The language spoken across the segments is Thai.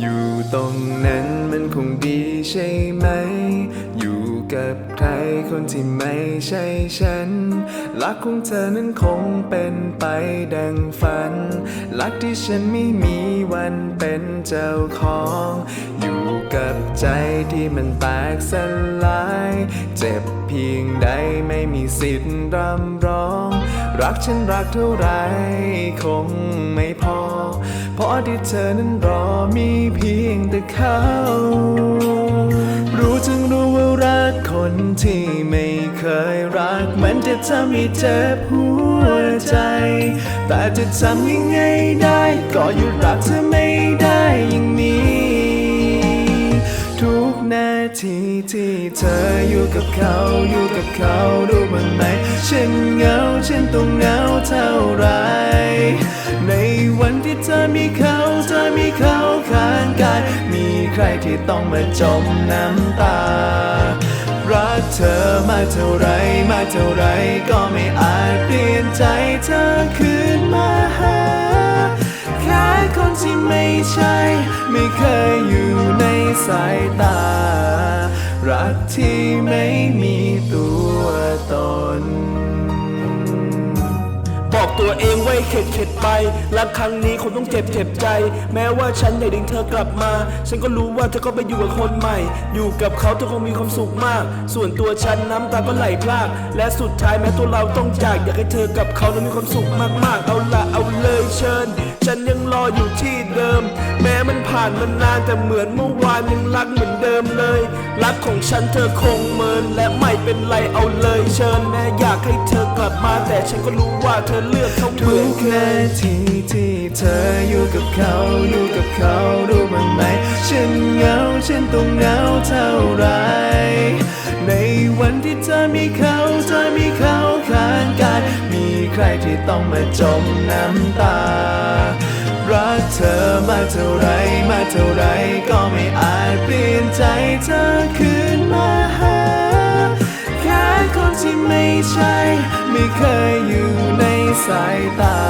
อยู่ตรงนั้นมันคงดีใช่ไหม อยู่กับใครคนที่ไม่ใช่ฉันรักของเธอนั้นคงเป็นไปดังฝันรักที่ฉันไม่มีวันเป็นเจ้าของ อยู่กับใจที่มันแตกสลาย เจ็บเพียงใดไม่มีสิทธิ์รำร้อง รักฉันรักเท่าไรคงไม่พอ เพราะที่เธอนั้นรอมีเพียงแต่เขา รู้จึงรู้ว่ารักคนที่ไม่เคยรัก มันจะทำให้เจ็บหัวใจ แต่จะทำยังไงได้ ก็หยุดรักเธอไม่ได้ ทีที่เธออยู่กับเขาอยู่กับเขารู้บ้างไหมฉันเหงาฉันต้องเหงาเท่าไร ในวันที่เธอมีเขาเธอมีเขาข้างกาย มีใครที่ต้องมาจมน้ำตา รักเธอมาเท่าไรมาเท่าไรก็ไม่อาจเปลี่ยนใจเธอคืนมาหาแค่คนที่ไม่ใช่ ไม่เคยอยู่ในสายตา รักที่ไม่มีตัว ตัวเองไว้เข็ดเข็ดไปรักครั้งนี้คงต้องเจ็บเจ็บใจ แม้ว่าฉันอยากดึงเธอกลับมา ฉันก็รู้ว่าเธอก็ไปอยู่กับคนใหม่ อยู่กับเขาเธอคงมีความสุขมาก ส่วนตัวฉันน้ำตาก็ไหลพราก และสุดท้ายแม้ตัวเราต้องจาก อยากให้เธอกับเขานั้นมีความสุขมากๆ เอาละเอาเลยเชิญ ฉันยังรออยู่ที่เดิม แม้มันผ่านมานานแต่เหมือนเมื่อวานยังรักเหมือนเดิมเลย รักของฉันเธอคงเมินและไม่เป็นไรเอาเลยเชิญแม้อยากให้เธอ กลับมาแต่ฉันก็รู้ว่าเธอเลือกเขาเหทุมือนกเคนายทีที่เธออยู่กับเขาอยู่กับเขารู้บ้างไหม ฉันเหงาฉันต้องเหงาเท่าไร ในวันที่เธอมีเขาเธอมีเขาข้างกายมีใครที่ต้องมาจมน้ำตา รักเธอมาเท่าไรมาเท่าไรก็ไม่อาจเปลี่ยนใจเธอคืนมาหา ที่ไม่ใช่ ไม่เคยอยู่ในสายตา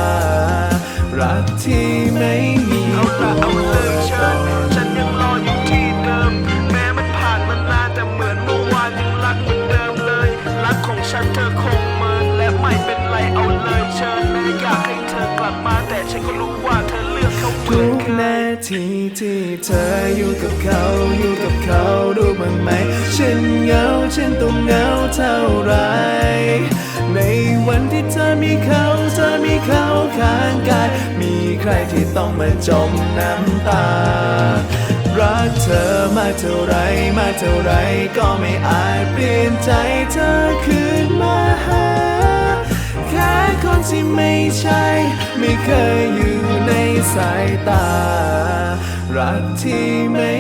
รักที่ไม่มีเอาตัละวเอาเลยตเชิญนฉันยังรออยู่ที่เดิม แม้มันผ่านมานานแต่เหมือนเมื่อวานยังรักเหมือนเดิมเลย รักของฉันเธอคงเมินและไม่เป็นไรเอาเลยเชิญแม้อยากให้เธอกลับมาแต่ฉันก็รู้ว่าเธอเลือกเขาเหมืทุอนกเคยนาทีที่เธออยู่กับเขาอยู่ ฉันเหงาฉันต้องเหงาเท่าไรในวันที่เธอมีเขาเธอมีเขาข้างกาย มีใครที่ต้องมาจมน้ำตา รักเธอมากเท่าไรมากเท่าไรก็ไม่อาจเปลี่ยนใจเธอคืนมาหาแค่คนที่ไม่ใช่ ไม่เคยอยู่ในสายตา รักที่ไม่